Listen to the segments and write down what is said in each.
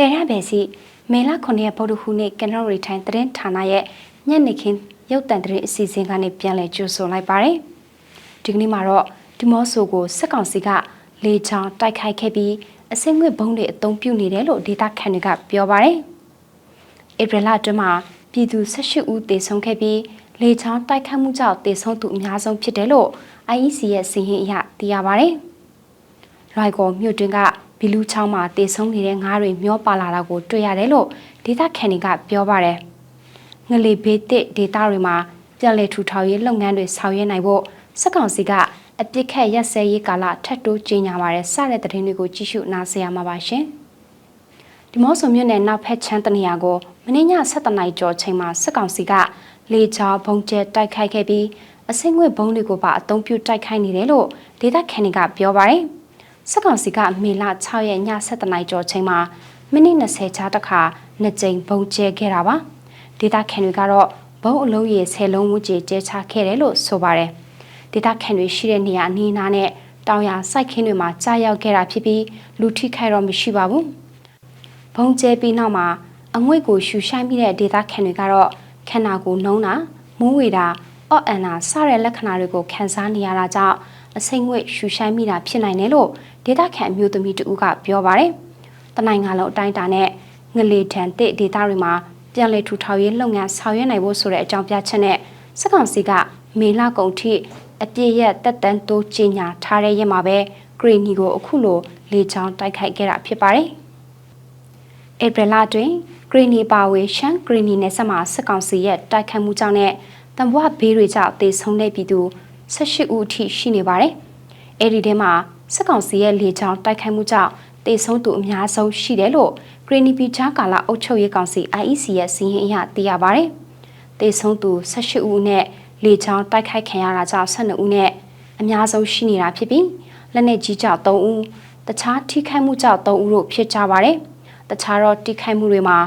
တေရဘယ်စီမေလ9ရက်ဗုဒ္ဓဟူးနေ့ကနရိုရီထိုင်သတင်းဌာနရဲ့ညနေခင်းရုပ်တံသတင်းအစီအစဉ်ကနေပြန်လည်ကြိုဆိုလိုက်ပါတယ်။ဒီကနေ့မှာတော့ဒီမော့ဆိုကိုစစ်ကောင်စီကလေချောင်းတိုက်ခိုက်ခဲ့ပြီးအစင်းငွေဘုံတွေအုံပြုနေတယ်လို့ဒေတာခန်တွေကပြောပါတယ်။ဧပြီလအတွင်းမှာပြည်သူ18ဦးသေဆုံးခဲ့ပြီးလေချောင်းတိုက်ခတ်မှုကြောင့်သေဆုံးသူအများဆုံးဖြစ်တယ်လို့ IEC ရဲ့စီရင်အရသိရပါတယ်။ရိုက်ကောမြို့တွင်းက ဘီလူချောင်းမှာတေဆုံးနေတဲ့ငါးတွေမျောပါလာတာကိုတွေ့ရတယ်လို့ဒေသခံတွေကပြောပါတယ်။ငလေဘေးတစ်ဒေသတွေမှာပြည်လဲထူထောင်ရေးလုပ်ငန်းတွေဆောင်ရွက်နိုင်ဖို့စက်ကောင်စီကအပြစ်ခတ်ရက်စဲရေးကာလထပ်တိုးကြေညာပါတယ်စတဲ့သတင်းတွေကိုကြည့်ရှုနားဆင်ရမှာပါရှင်။ဒီမော့ဆိုမြို့နယ်နောက်ဖက်ချမ်းတနေရာကိုမင်းည7နိုင်ကျော်ချိန်မှာစက်ကောင်စီကလေချောင်းဘုံကျဲတိုက်ခိုက်ခဲ့ပြီးအစင်းငွေဘုံတွေကိုပါအုံပြုတိုက်ခိုက်နေတယ်လို့ဒေသခံတွေကပြောပါတယ်။ စက်ကောင်စီကမေလ6ရက်ည7နာရီကျော်ချိန်မှာမိနစ်20ချားတခါနှစ်ကြိမ်ဘုံကျဲခဲ့တာပါဒေတာခန်တွေကတော့ဘုံအလုံးရေ10လုံးဝန်းကျင်ကျဲချခဲ့တယ်လို့ဆိုပါတယ်ဒေတာခန်တွေရှိတဲ့နေရာအနီးအနားနဲ့တောင်ယာစိုက်ခင်းတွေမှာကြားရောက်ခဲ့တာဖြစ်ပြီးလူထိခိုက်တော့မရှိပါဘူးဘုံကျဲပြီးနောက်မှာအငွေ့ကိုရှူရှိုင်းပြီးတဲ့ဒေတာခန်တွေကတော့ခန္ဓာကိုယ်နှုံးတာမူးဝေတာအော့အန်နာစတဲ့လက္ခဏာတွေကိုခံစားနေရတာကြောင့်အစိမ့်ငွေ့ရှူရှိုင်းမိတာဖြစ်နိုင်တယ်လို့ ဒေသခံအမျိုးသမီးတဦးကပြောပါတယ်။တနိုင်ငံလုံးအတိုင်းအတာနဲ့ငလေထန်တဲ့ဒေသတွေမှာပြန်လည်ထူထောင်ရေးလုပ်ငန်းဆောင်ရွက်နိုင်ဖို့ဆိုတဲ့အကြောင်းပြချက်နဲ့စက်ကောင်စီကမေလကုန်ထိအပြည့်ရက်တက်တန်းတိုးကြီးညာထားတဲ့ရက်မှာပဲဂရီနီကိုအခုလိုလေချောင်းတိုက်ခိုက်ခဲ့တာဖြစ်ပါတယ်။ဧပြီလတွင်ဂရီနီပါဝေရှန်ဂရီနီနဲ့ဆက်မှာစက်ကောင်စီရဲ့တိုက်ခိုက်မှုကြောင့်နဲ့တံဘွားဘေးတွေကြောင့်တေဆုံးတဲ့ပြည်သူ18ဦးအထိရှိနေပါတယ်။အဲ့ဒီထဲမှာ စစ်ကောင်စီရဲ့လေကြောင်းတိုက်ခိုက်မှုကြောင့်တေဆုံးသူအများဆုံးရှိတယ်လို့ဂရီနီပီချာကာလာအုပ်ချုပ်ရေးကောင်စီ IEC ရဲ့စီးရင်အရသိရပါတယ်။တေဆုံးသူ18ဦးနဲ့လေကြောင်းတိုက်ခိုက်ခံရတာကြောင့်12ဦးနဲ့အများဆုံးရှိနေတာဖြစ်ပြီးလက်နက်ကြီးကြောင့်3ဦးတခြားထိခိုက်မှုကြောင့်3ဦးတို့ဖြစ်ကြပါတယ်။တခြားတော့ထိခိုက်မှုတွေမှာ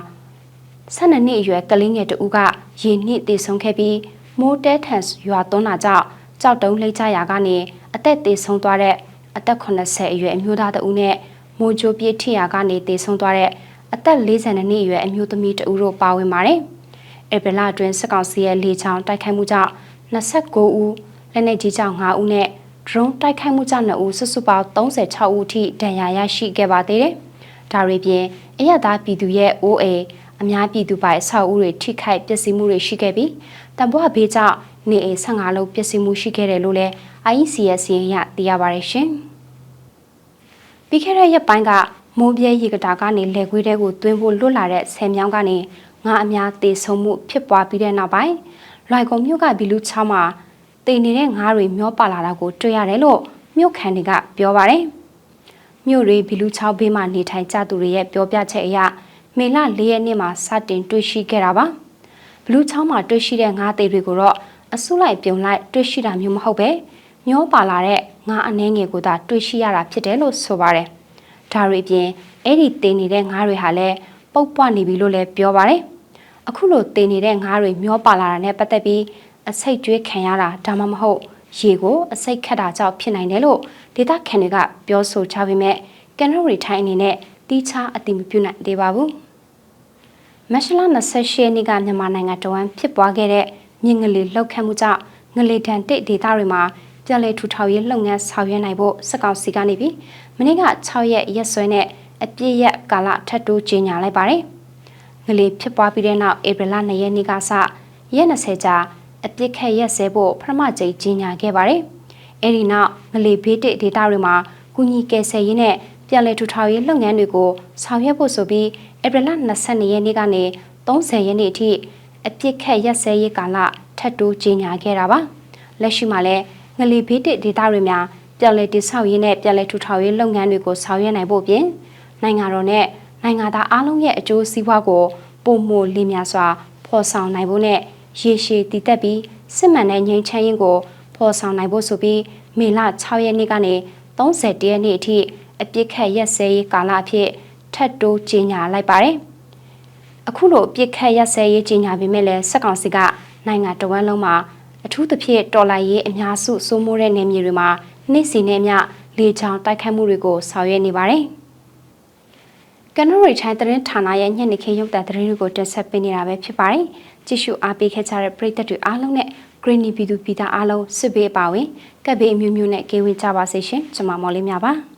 12နှစ်အရွယ်ကလေးငယ်တဦးကရေနစ်တေဆုံးခဲ့ပြီးမိုးတဲထန်ရွာသွန်းတာကြောင့်ကြောက်တုံးလှိမ့်ကြရာကနေအသက်သေဆုံးသွားတဲ့ အသက်80အရွယ်အမျိုးသားတဦးနဲ့မိုးကြိုးပြည့်ထရာကနေသေဆုံးသွားတဲ့အသက်42နှစ်အရွယ်အမျိုးသမီးတဦးတို့ပါဝင်ပါတယ်။ဧပြီလအတွင်းစစ်ကောင်စီရဲ့လေချောင်းတိုက်ခိုက်မှုကြောင့်29ဦးလက်နက်ကြီးကြောင့်5ဦးနဲ့ drone တိုက်ခိုက်မှုကြောင့်2ဦးစုစုပေါင်း36ဦးထိဒဏ်ရာရရှိခဲ့ပါသေးတယ်။ဒါတွေပြင်အရသာပြည်သူရဲ့ OA အများပြည်သူပိုင်အဆောက်အဦတွေထိခိုက်ပျက်စီးမှုတွေရှိခဲ့ပြီးတံပွားဘေးကြောင့် နေအိမ်15လုံးပျက်စီးမှုရှိခဲ့တယ်လို့လည်း IEC ရဲ့စီရင်ရသိရပါတယ်ရှင်။ပြီးခဲ့တဲ့ရက်ပိုင်းကမိုးပြဲရေကတာကနေလက်ခွေးတဲကိုတွင်းဖို့လွတ်လာတဲ့ဆယ်မြောင်းကနေငါအများတေဆုံးမှုဖြစ်ပွားပြီးတဲ့နောက်ပိုင်းလွိုင်ကုံမြို့ကဘီလူချောင်းမှာတိမ်နေတဲ့ငါးတွေမျောပါလာတာကိုတွေ့ရတယ်လို့မြို့ခံတွေကပြောပါတယ်။မြို့တွေဘီလူချောင်းဘေးမှာနေထိုင်ကြသူတွေရဲ့ပြောပြချက်အရမေလ၄ရက်နေ့မှာစတင်တွေ့ရှိခဲ့တာပါ။ဘလူးချောင်းမှာတွေ့ရှိတဲ့ငါးသေးတွေကိုတော့ အစုလိုက်ပြုံလိုက်တွေ့ရှိတာမျိုးမဟုတ်ပဲမျောပါလာတဲ့ငါးအနှဲငယ်ကိုသာတွေ့ရှိရတာဖြစ်တယ်လို့ဆိုပါတယ်။ဒါတွေပြင်အဲ့ဒီတင်နေတဲ့ငါးတွေဟာလည်းပုတ်ပွားနေပြီလို့လည်းပြောပါတယ်။အခုလိုတင်နေတဲ့ငါးတွေမျောပါလာတာနဲ့ပတ်သက်ပြီးအစိတ်ကျွေးခံရတာဒါမှမဟုတ်ရေကိုအစိတ်ခတ်တာကြောင့်ဖြစ်နိုင်တယ်လို့ဒေတာခံတွေကပြောဆိုချပေမဲ့ကန်နရီထိုင်းအနေနဲ့တီးခြားအတိမပြုနိုင်သေးပါဘူး။မက်ရှလာ28ရက်နေ့ကမြန်မာနိုင်ငံတဝမ်းဖြစ်ပွားခဲ့တဲ့ မြင့်ငလီလှုပ်ခတ်မှုကြောင့်ငလေတန်တိတ်ဒေသတွေမှာပြည်လဲထူထောင်ရေးလုပ်ငန်းဆောင်ရွက်နိုင်ဖို့စက်ကောင်စီကနေပြီးမနေ့က6ရက်ရက်စွဲနဲ့အပြည့်ရက်ကာလထပ်တိုးကြေညာလိုက်ပါတယ်။ငလေဖြစ်ပွားပြီးတဲ့နောက်ဧပြီလ2ရက်နေ့ကစရက်20ကြာအပြစ်ခက်ရက်စဲဖို့ပထမကြိမ်ကြေညာခဲ့ပါတယ်။အဲဒီနောက်ငလေဘေးတိတ်ဒေသတွေမှာကုညီကယ်ဆယ်ရေးနဲ့ပြည်လဲထူထောင်ရေးလုပ်ငန်းတွေကိုဆောင်ရွက်ဖို့ဆိုပြီးဧပြီလ22ရက်နေ့ကနေ30ရက်နေ့အထိအပြစ်ခတ်ရက်စဲရေးကာလ ထပ်တိုးကြေညာခဲ့တာပါလက်ရှိမှာလည်းငလီဘေးတစ်ဒေသတွေမှာပြည်လဲတည်ဆောက်ရေးနဲ့ပြည်လဲထူထောင်ရေးလုပ်ငန်းတွေကိုဆောင်ရွက်နိုင်ဖို့ပြင်နိုင်ငံတော်နဲ့နိုင်ငံသားအားလုံးရဲ့အကျိုးစီးပွားကိုပုံမလင်းများစွာဖော်ဆောင်နိုင်ဖို့နဲ့ရေရှည်တည်သက်ပြီးစစ်မှန်တဲ့ငြိမ်းချမ်းရေးကိုဖော်ဆောင်နိုင်ဖို့ဆိုပြီးမေလ6ရက်နေ့ကနေ30ရက်နေ့အထိအပြစ်ခတ်ရက်စဲရေးကာလအဖြစ်ထပ်တိုးကြေညာလိုက်ပါတယ်။အခုလိုပြစ်ခတ်ရက်စဲရေးကြီးညာပေမဲ့လည်းစက်ကောင်စီက နိုင်ငံတော်ဝန်လုံးမှာအထူးသဖြင့်တော်လှန်ရေးအများစုစိုးမိုးတဲ့နေမြေတွေမှာနေ့စဉ်နဲ့မျှလေချောင်းတိုက်ခတ်မှုတွေကိုဆောင်ရွက်နေပါတယ်။ကန်နိုရီထိုင်းသတင်းဌာနရဲ့ညနေခင်းရုပ်သံသတင်းတွေကိုတင်ဆက်ပေးနေတာပဲဖြစ်ပါတယ်။ကြည့်ရှုအားပေးခဲ့ကြတဲ့ပရိသတ်တွေအားလုံးနဲ့ Greeny ပြည်သူပြည်သားအားလုံးစစ်ဘေးအပါဝင်ကပ်ဘေးအမျိုးမျိုးနဲ့ကေဝေးကြပါစေရှင်။ကျွန်မမော်လေးများပါ။